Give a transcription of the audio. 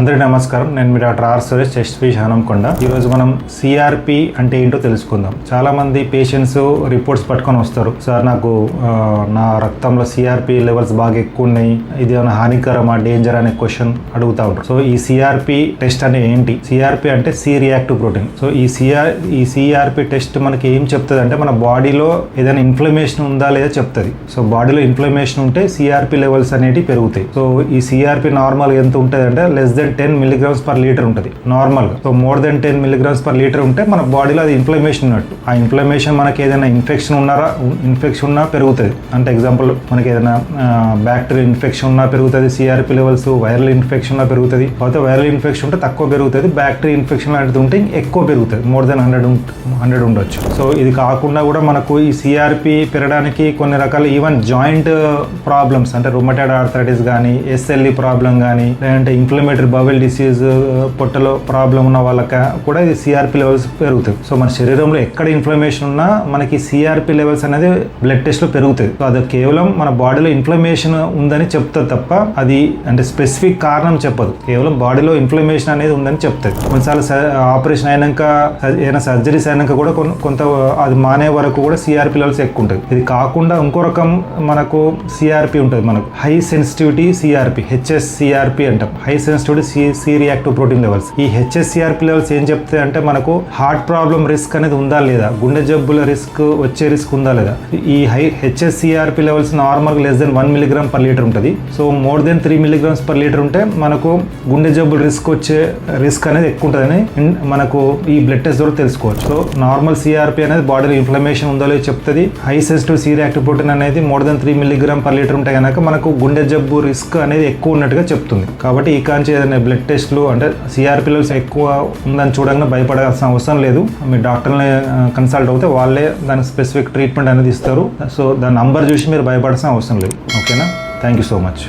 అందరికీ నమస్కారం. నేను మీ డాక్టర్ ఆర్ సురేష్ చెస్ట్ ఫీష్ హనంకొండ ఈరోజు మనం సిఆర్పి అంటే ఏంటో తెలుసుకుందాం. చాలామంది పేషెంట్స్ రిపోర్ట్స్ పట్టుకొని వస్తారు. సార్ నాకు నా రక్తంలో సిఆర్పి లెవెల్స్ బాగా ఎక్కువ ఉన్నాయి. ఇది ఏమైనా హానికరమా డేంజర్ అనే క్వశ్చన్ అడుగుతా ఉంటారు. సో ఈ సిఆర్పి టెస్ట్ అనే ఏంటి? సిఆర్పి అంటే సి రియాక్టివ్ ప్రోటీన్ సో ఈ సిఆర్ ఈ సిఆర్పి టెస్ట్ మనకి ఏం చెప్తుంది అంటే మన బాడీలో ఏదైనా ఇన్ఫ్లమేషన్ ఉందా లేదా చెప్తుంది. సో బాడీలో ఇన్ఫ్లమేషన్ ఉంటే సిఆర్పి లెవెల్స్ అనేటివి పెరుగుతాయి. సో ఈ సిఆర్పి నార్మల్ ఎంత ఉంటుంది అంటే less than ten milligrams per litre ఉంటుంది. నార్మల్గా so more than ten milligrams per litre ఉంటే మన బాడీలో అది ఇన్ఫ్లమేషన్ ఉన్నట్టు. ఆ ఇన్ఫ్లమేషన్ మనకి ఏదైనా ఇన్ఫెక్షన్ ఉన్నారా? ఇన్ఫెక్షన్ ఉన్నా పెరుగుతుంది. అంటే ఎగ్జాంపుల్ మనకి ఏదైనా బ్యాక్టీరియల్ ఇన్ఫెక్షన్ ఉన్నా పెరుగుతుంది సిఆర్పి లెవెల్స్ వైరల్ ఇన్ఫెక్షన్ ఉన్నా పెరుగుతుంది. కాకపోతే వైరల్ ఇన్ఫెక్షన్ ఉంటే తక్కువ పెరుగుతుంది బ్యాక్టీరియా ఇన్ఫెక్షన్ లాంటిది ఉంటే ఎక్కువ పెరుగుతుంది. మోర్ దెన్ హండ్రెడ్ హండ్రెడ్ ఉండొచ్చు. సో ఇది కాకుండా కూడా మనకు ఈ సిఆర్పి పెరగడానికి కొన్ని రకాల ఈవెన్ జాయింట్ ప్రాబ్లమ్స్ అంటే రొమటైడ్ ఆర్థరైటిస్ కానీ ఎస్ఎల్ఈ ప్రాబ్లం కానీ లేదంటే ఇన్ఫ్లమేటరీ బవెల్ డిసీజ్ uh, పొట్టలో ప్రాబ్లం ఉన్న వాళ్ళకి కూడా ఇది సిఆర్పి లెవెల్స్ పెరుగుతాయి. సో మన శరీరంలో ఎక్కడ ఇన్ఫ్లమేషన్ ఉన్నా మనకి సిఆర్పి లెవెల్స్ అనేది బ్లడ్ టెస్ట్లో పెరుగుతాయి. సో అది కేవలం మన బాడీలో ఇన్ఫ్లమేషన్ ఉందని చెప్తుంది తప్ప అది అంటే స్పెసిఫిక్ కారణం చెప్పదు. కేవలం బాడీలో ఇన్ఫ్లమేషన్ అనేది ఉందని చెప్తుంది కొన్నిసార్లు ఆపరేషన్ అయినాక ఏదైనా సర్జరీస్ అయినాక కూడా కొంత అది మానే వరకు కూడా సిఆర్పి లెవెల్స్ ఎక్కువ ఉంటుంది ఇది కాకుండా ఇంకో రకం మనకు సిఆర్పి ఉంటుంది మనకు. High sensitivity CRP HS CRP అంటాం. High sensitivity C C reactive protein levels. ఈ హెచ్ఎస్సిఆర్పి లెవెల్స్ ఏం చెప్తాయి అంటే మనకు హార్ట్ ప్రాబ్లం రిస్క్ అనేది ఉందా లేదా? గుండె జబ్బుల రిస్క్ వచ్చే రిస్క్ ఉందా లేదా? ఈ high H S C R P levels normal less than one milligram per litre ఉంటుంది. So more than three milligrams per litre ఉంటే మనకు గుండె జబ్బులు రిస్క్ వచ్చే రిస్క్ అనేది ఎక్కువ ఉంటుందని మనకు ఈ బ్లడ్ టెస్ట్ ద్వారా తెలుసుకోవచ్చు. సో నార్మల్ సిఆర్పి అనేది బాడీలో ఇన్ఫ్లమేషన్ ఉందో లేదో చెప్తుంది. High sensitive C reactive protein అనేది more than three milligram per litre ఉంటే కనుక మనకు గుండె జబ్బు రిస్క్ అనేది ఎక్కువ ఉన్నట్టుగా చెప్తుంది. కాబట్టి ఈ కాంచి ఏదైనా బ్లడ్ టెస్ట్లు అంటే సిఆర్పి లెవెల్స్ ఎక్కువ ఉందని చూడంగా భయపడాల్సిన అవసరం లేదు. మీ డాక్టర్ని కన్సల్ట్ అవుతే వాళ్ళే దానికి స్పెసిఫిక్ ట్రీట్మెంట్ అనేది ఇస్తారు. సో దాని నంబర్ చూసి మీరు భయపడాల్సిన అవసరం లేదు. ఓకేనా థ్యాంక్ యూ సో మచ్